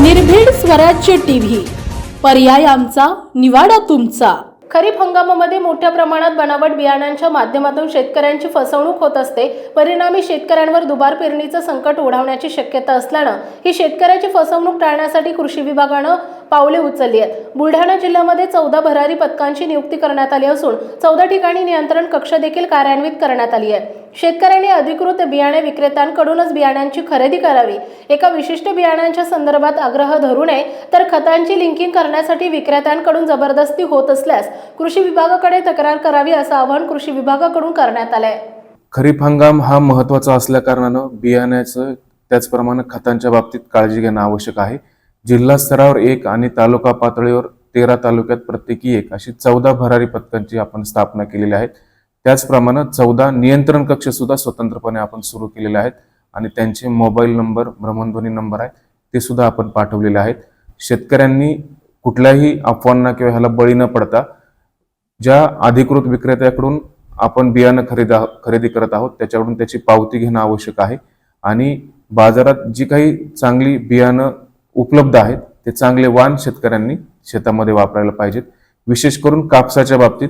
निर्भीड स्वराज्य टीव्ही. पर्याय आमचा निवाडा तुमचा. खरीप हंगामामध्ये मोठ्या प्रमाणात बनावट बियाण्यांच्या माध्यमातून शेतकऱ्यांची फसवणूक होत असते. परिणामी शेतकऱ्यांवर दुबार पेरणीचं संकट ओढावण्याची शक्यता असल्यानं ही शेतकऱ्याची फसवणूक टाळण्यासाठी कृषी विभागानं पावले उचलली आहेत. बुलढाणा जिल्ह्यामध्ये चौदा भरारी पथकांची नियुक्ती करण्यात आली असून चौदा ठिकाणी नियंत्रण कक्ष देखील कार्यान्वित करण्यात आली आहे. शेतकऱ्यांनी अधिकृत बियाणे विक्रेत्यांकडूनच बियाण्यांची खरेदी करावी. एका विशिष्ट बियाण्यांच्या संदर्भात आग्रह धरू नये तर खतांची लिंकिंग करण्यासाठी विक्रेत्यांकडून जबरदस्ती होत असल्यास कृषी विभागाकडे तक्रार करावी असं आवाहन कृषी विभागाकडून करण्यात आलं आहे खरीप हंगाम हा महत्त्वाचा असल्या कारणानं बियाण्याचं त्याचप्रमाणे खतांच्या बाबतीत काळजी घेणं आवश्यक आहे. जिल्हा स्तरावर एक आणि तालुका पातळीवर तेरा तालुक्यात प्रत्येकी एक अशी चौदा भरारी पथकांची आपण स्थापना केलेली आहे त्याचप्रमाणे चौदा नियंत्रण कक्ष सुद्धा स्वतंत्रपणे आपण सुरू केलेले आहेत आणि त्यांचे मोबाईल नंबर भ्रमणध्वनी नंबर आहे ते सुद्धा आपण पाठवलेले आहेत. शेतकऱ्यांनी कुठल्याही अफवांना किंवा ह्याला बळी न पडता ज्या अधिकृत विक्रेत्याकडून आपण बियाणं खरेदा खरेदी करत आहोत त्याच्याकडून त्याची पावती घेणं आवश्यक आहे. आणि बाजारात जी काही चांगली बियाणं उपलब्ध आहेत. ते चांगले वाण शेतकऱ्यांनी शेतामध्ये वापरायला पाहिजेत. विशेष करून कापसाच्या बाबतीत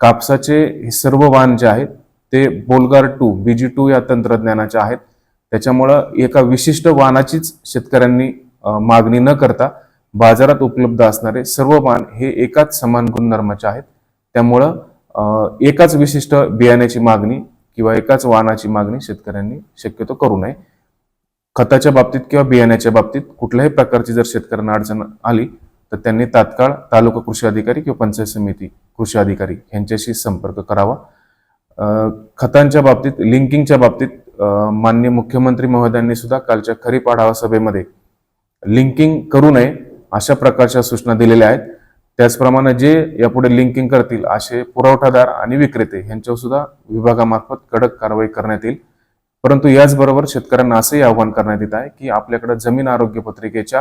कापसाचे हे सर्व वाण जे आहेत ते बोलगार टू बीजी टू या तंत्रज्ञानाचे आहेत. त्याच्यामुळं एका विशिष्ट वाणाचीच शेतकऱ्यांनी मागणी न करता बाजारात उपलब्ध असणारे सर्व वाण हे एकाच समान गुणधर्माचे आहेत. त्यामुळं एकाच विशिष्ट बियाण्याची मागणी किंवा एकाच वाहनाची मागणी शेतकऱ्यांनी शक्यतो करू नये. खताच्या बाबतीत किंवा बियाण्याच्या बाबतीत कुठल्याही प्रकारची जर शेतकऱ्यांना अडचण आली तर त्यांनी तात्काळ तालुका कृषी अधिकारी किंवा पंचायत समिती कृषी अधिकारी यांच्याशी संपर्क करावा. खतांच्या बाबतीत लिंकिंगच्या बाबतीत माननीय मुख्यमंत्री महोदयांनी सुद्धा कालच्या खरीप आढावा सभेमध्ये लिंकिंग करू नये अशा प्रकारच्या सूचना दिलेल्या आहेत. त्याचप्रमाणे जे यापुढे लिंकिंग करतील असे पुरवठादार आणि विक्रेते यांच्यावर सुद्धा विभागामार्फत कडक कारवाई करण्यात येईल. परंतु याचबरोबर शेतकऱ्यांना असंही आव्हान करण्यात येत आहे की आपल्याकडे जमीन आरोग्य पत्रिकेच्या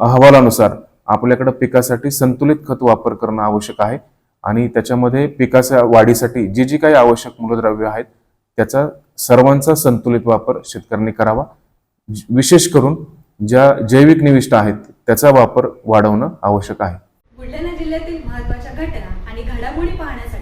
अहवालानुसार आपल्याकडे पिकासाठी संतुलित खत वापर करणं आवश्यक आहे आणि त्याच्यामध्ये पिकाच्या वाढीसाठी जी जी काही आवश्यक मूलद्रव्य आहेत त्याचा सर्वांचा संतुलित वापर शेतकऱ्यांनी करावा. विशेष करून ज्या जैविक निविष्ट आहेत त्याचा वापर वाढवणं आवश्यक आहे. बुलढाणा जिल्ह्यातील महत्त्वाच्या घटना आणि घडामोडी पाहण्यासाठी